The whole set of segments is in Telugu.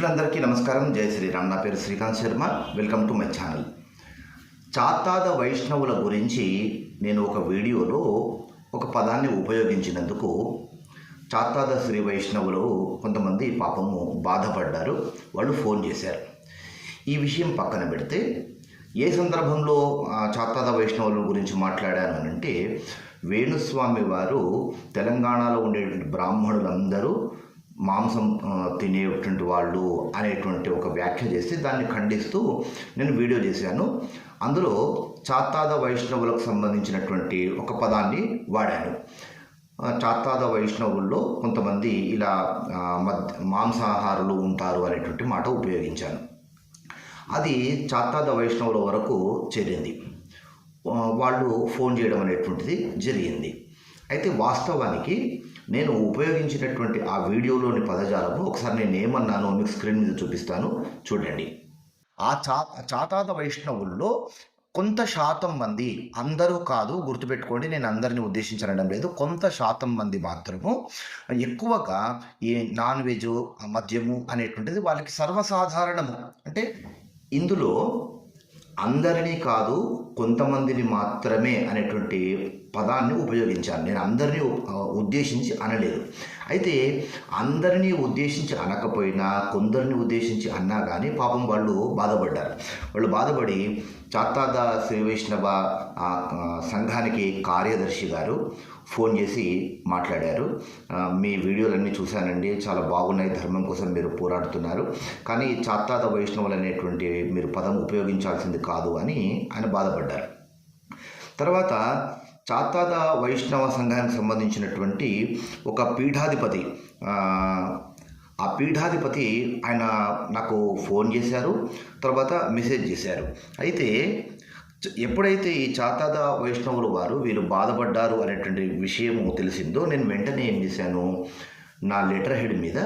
మిత్రులందరికీ నమస్కారం. జై శ్రీరామ్ నా పేరు Srikanth Sharma. Welcome to my channel Chatada వైష్ణవుల గురించి నేను ఒక వీడియోలో ఒక పదాన్ని ఉపయోగించినందుకు చాతాద శ్రీ వైష్ణవులు కొంతమంది పాపము బాధపడ్డారు. వాళ్ళు ఫోన్ చేశారు. ఈ విషయం పక్కన పెడితే ఏ సందర్భంలో చాతాద వైష్ణవుల గురించి మాట్లాడాను అని అంటే వేణుస్వామి వారు తెలంగాణలో ఉండేటువంటి బ్రాహ్మణులందరూ మాంసం తినేటువంటి వాళ్ళు అనేటువంటి ఒక వ్యాఖ్య చేసి దాన్ని ఖండిస్తూ నేను వీడియో చేశాను. అందులో చాత్తాద వైష్ణవులకు సంబంధించినటువంటి ఒక పదాన్ని వాడాను. చాత్తాద వైష్ణవుల్లో కొంతమంది ఇలా మద్ మాంసాహారులు ఉంటారు అనేటువంటి మాట ఉపయోగించాను. అది చాత్తాద వైష్ణవుల వరకు చేరింది. వాళ్ళు ఫోన్ చేయడం అనేటువంటిది జరిగింది. అయితే వాస్తవానికి నేను ఉపయోగించినటువంటి ఆ వీడియోలోని పదజాలము ఒకసారి నేను ఏమన్నానో మీకు స్క్రీన్ మీద చూపిస్తాను. చూడండి. ఆ చా చాతాద వైష్ణవుల్లో కొంత శాతం మంది అందరూ కాదు గుర్తుపెట్టుకోండి నేను అందరిని ఉద్దేశించడం లేదు. కొంత శాతం మంది మాత్రము ఎక్కువగా ఈ నాన్ వెజ్ మద్యము అనేటువంటిది వాళ్ళకి సర్వసాధారణము. అంటే ఇందులో అందరినీ కాదు కొంతమందిని మాత్రమే అనేటువంటి పదాన్ని ఉపయోగించాను. నేను అందరినీ ఉద్దేశించి అనలేదు. అయితే అందరినీ ఉద్దేశించి అనకపోయినా కొందరిని ఉద్దేశించి అన్నా కానీ పాపం వాళ్ళు బాధపడ్డారు. వాళ్ళు బాధపడి చాతాద శ్రీ వైష్ణవ సంఘానికి కార్యదర్శి గారు ఫోన్ చేసి మాట్లాడారు. మీ వీడియోలన్నీ చూశానండి చాలా బాగున్నాయి ధర్మం కోసం మీరు పోరాడుతున్నారు. కానీ చాతాద వైష్ణవులు అనేటువంటి మీరు పదం ఉపయోగించాల్సింది కాదు అని ఆయన బాధపడ్డారు. తర్వాత చాతాద వైష్ణవ సంఘానికి సంబంధించినటువంటి ఒక పీఠాధిపతి ఆ, పీఠాధిపతి ఆయన నాకు ఫోన్ చేశారు తర్వాత మెసేజ్ చేశారు. అయితే ఎప్పుడైతే ఈ చాతాద వైష్ణవులు వారు వీళ్ళు బాధపడ్డారు అనేటువంటి విషయము తెలిసిందో నేను వెంటనే ఏం చేశాను నా లెటర్ హెడ్ మీద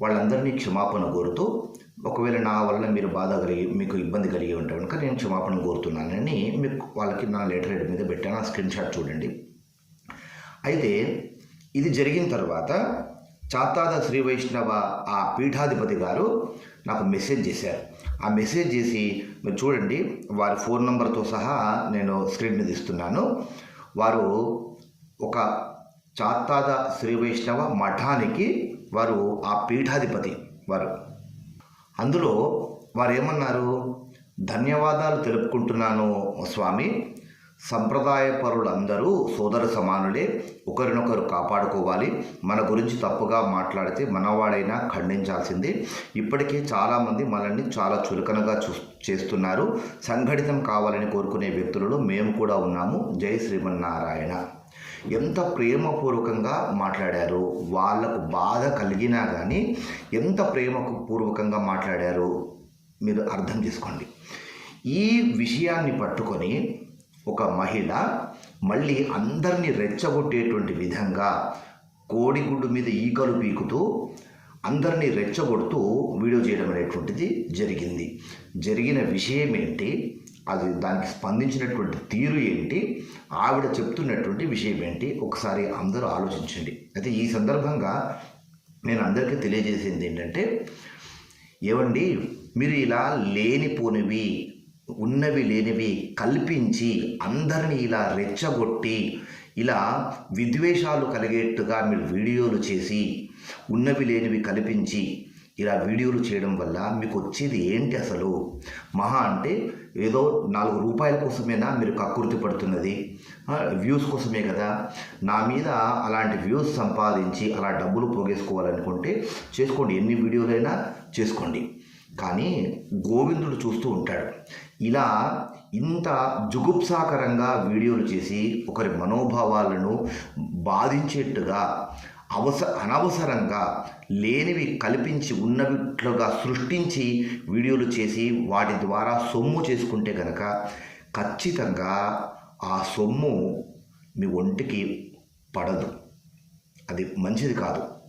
వాళ్ళందరినీ క్షమాపణ కోరుతూ ఒకవేళ నా వలన మీరు బాధ కలిగి మీకు ఇబ్బంది కలిగి ఉంటే కనుక నేను క్షమాపణ కోరుతున్నానని మీకు వాళ్ళకి నా లెటర్ హెడ్ మీద పెట్టాను. ఆ స్క్రీన్ షాట్ చూడండి. అయితే ఇది జరిగిన తర్వాత చాతాద శ్రీ వైష్ణవ ఆ పీఠాధిపతి గారు నాకు మెసేజ్ చేశారు. ఆ మెసేజ్ చేసి మీరు చూడండి వారి ఫోన్ నెంబర్తో సహా నేను స్క్రీన్ మీద ఇస్తున్నాను. వారు ఒక చాతాద శ్రీ వైష్ణవ మఠానికి వారు ఆ పీఠాధిపతి వారు. అందులో వారు ఏమన్నారు ధన్యవాదాలు తెలుపుకుంటున్నాను స్వామి. సంప్రదాయ పరులందరూ సోదర సమానులే ఒకరినొకరు కాపాడుకోవాలి. మన గురించి తప్పుగా మాట్లాడితే మనవాడైనా ఖండించాల్సిందే. ఇప్పటికే చాలామంది మనల్ని చాలా చులకనగా చూ చేస్తున్నారు. సంఘటితం కావాలని కోరుకునే వ్యక్తులలో మేము కూడా ఉన్నాము. జై శ్రీమన్నారాయణ. ఎంత ప్రేమపూర్వకంగా మాట్లాడారు. వాళ్ళకు బాధ కలిగినా కానీ ఎంత ప్రేమకు పూర్వకంగా మాట్లాడారు మీరు అర్థం చేసుకోండి. ఈ విషయాన్ని పట్టుకొని ఒక మహిళ మళ్ళీ అందరినీ రెచ్చగొట్టేటువంటి విధంగా కోడిగుడ్డు మీద ఈకలు పీకుతూ అందరినీ రెచ్చగొడుతూ వీడియో చేయడం అనేటువంటిది జరిగింది. జరిగిన విషయం ఏంటి? అది దానికి స్పందించినటువంటి తీరు ఏంటి? ఆవిడ చెప్తున్నటువంటి విషయం ఏంటి? ఒకసారి అందరూ ఆలోచించండి. అయితే ఈ సందర్భంగా నేను అందరికీ తెలియజేసింది ఏంటంటే ఏమండి మీరు ఇలా లేనిపోనివి ఉన్నవి లేనివి కల్పించి అందరినీ ఇలా రెచ్చగొట్టి ఇలా విద్వేషాలు కలిగేట్టుగా మీరు వీడియోలు చేసి ఉన్నవి లేనివి కల్పించి ఇలా వీడియోలు చేయడం వల్ల మీకు వచ్చేది ఏంటి అసలు? మహా అంటే ఏదో నాలుగు రూపాయల కోసమేనా మీరు కక్కుర్తి పడుతున్నది? వ్యూస్ కోసమే కదా. నా మీద అలాంటి వ్యూస్ సంపాదించి అలా డబ్బులు పోగేసుకోవాలనుకుంటే చేసుకోండి. ఎన్ని వీడియోలైనా చేసుకోండి. కానీ గోవిందుడు చూస్తూ ఉంటాడు. ఇలా ఇంత జుగుప్సాకరంగా వీడియోలు చేసి ఒకరి మనోభావాలను బాధించేట్టుగా అవస అనవసరంగా లేనివి కల్పించి ఉన్నట్లుగా సృష్టించి వీడియోలు చేసి వాటి ద్వారా సొమ్ము చేసుకుంటే కనుక ఖచ్చితంగా ఆ సొమ్ము మీ ఒంటికి పడదు. అది మంచిది కాదు.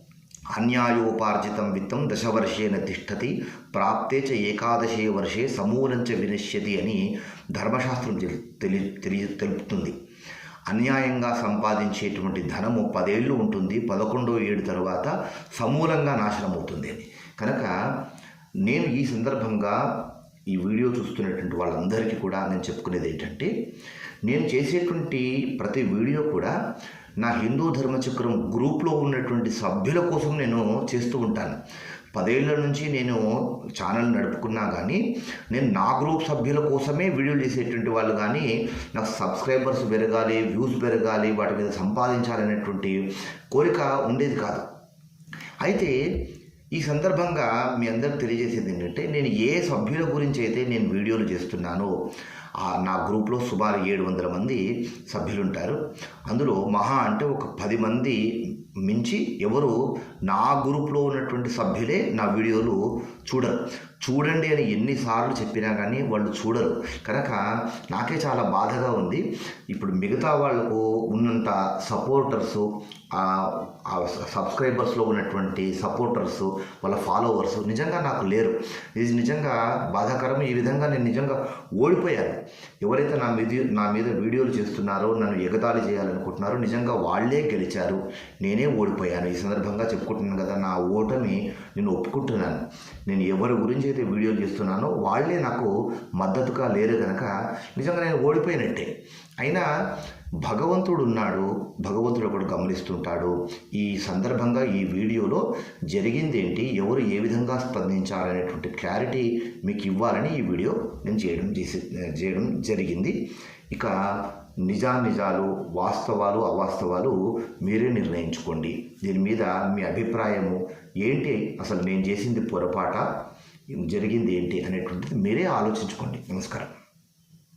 అన్యాయోపార్జితం విత్తం దశవర్షేన తిష్టతి ప్రాప్తే చ ఏకాదశే వర్షే సమూలంచ వినశ్యతి అని ధర్మశాస్త్రం తెలి తెలి తెలుపుతుంది. అన్యాయంగా సంపాదించేటువంటి ధనము పదేళ్ళు ఉంటుంది పదకొండో ఏడు తర్వాత సమూలంగా నాశనం అవుతుంది అని. కనుక నేను ఈ సందర్భంగా ఈ వీడియో చూస్తున్నటువంటి వాళ్ళందరికీ కూడా నేను చెప్పుకునేది ఏంటంటే నేను చేసేటువంటి ప్రతి వీడియో కూడా నా హిందూ ధర్మచక్రం గ్రూప్లో ఉన్నటువంటి సభ్యుల కోసం నేను చేస్తూ ఉంటాను. పదేళ్ళ నుంచి నేను ఛానల్ నడుపుకున్నా కానీ నేను నా గ్రూప్ సభ్యుల కోసమే వీడియోలు చేసేటువంటి వాళ్ళు కానీ నాకు సబ్స్క్రైబర్స్ పెరగాలి వ్యూస్ పెరగాలి వాటి మీద సంపాదించాలనేటువంటి కోరిక ఉండేది కాదు. అయితే ఈ సందర్భంగా మీ అందరికి తెలియజేసేది ఏంటంటే నేను ఏ సభ్యుల గురించి అయితే నేను వీడియోలు చేస్తున్నానో నా గ్రూప్లో సుమారు ఏడు వందల మంది సభ్యులుంటారు. అందులో మహా అంటే ఒక పది మంది మించి ఎవరు నా గ్రూప్లో ఉన్నటువంటి సభ్యులే నా వీడియోలు చూడరు. చూడండి అని ఎన్నిసార్లు చెప్పినా కానీ వాళ్ళు చూడరు. కనుక నాకే చాలా బాధగా ఉంది. ఇప్పుడు మిగతా వాళ్ళకు ఉన్నంత సపోర్టర్సు సబ్స్క్రైబర్స్లో ఉన్నటువంటి సపోర్టర్స్ వాళ్ళ ఫాలోవర్స్ నిజంగా నాకు లేరు. ఇది నిజంగా బాధాకరం. ఈ విధంగా నేను నిజంగా ఓడిపోయాను. ఎవరైతే నా మీద నా మీద వీడియోలు చేస్తున్నారో నన్ను ఎగతాళి చేయాలనుకుంటున్నారో నిజంగా వాళ్ళే గెలిచారు. నేనే ఓడిపోయాను. ఈ సందర్భంగా చెప్పుకుంటున్నాను కదా నా ఓటమి నేను ఒప్పుకుంటున్నాను. నేను ఎవరి గురించి అయితే వీడియో చేస్తున్నానో వాళ్ళే నాకు మద్దతుగా లేరు కనుక నిజంగా నేను ఓడిపోయినట్టే. అయినా భగవంతుడు ఉన్నాడు భగవంతుడు ఒకడు గమనిస్తుంటాడు. ఈ సందర్భంగా ఈ వీడియోలో జరిగింది ఏంటి ఎవరు ఏ విధంగా స్పందించాలనేటువంటి క్లారిటీ మీకు ఇవ్వాలని ఈ వీడియో నేను చేయడం చేసి చేయడం జరిగింది. ఇక నిజానిజాలు వాస్తవాలు అవాస్తవాలు మీరే నిర్ణయించుకోండి. దీని మీద మీ అభిప్రాయము ఏంటి? అసలు నేను చేసింది పొరపాట? జరిగింది ఏంటి? అనేటువంటిది మీరే ఆలోచించుకోండి. నమస్కారం.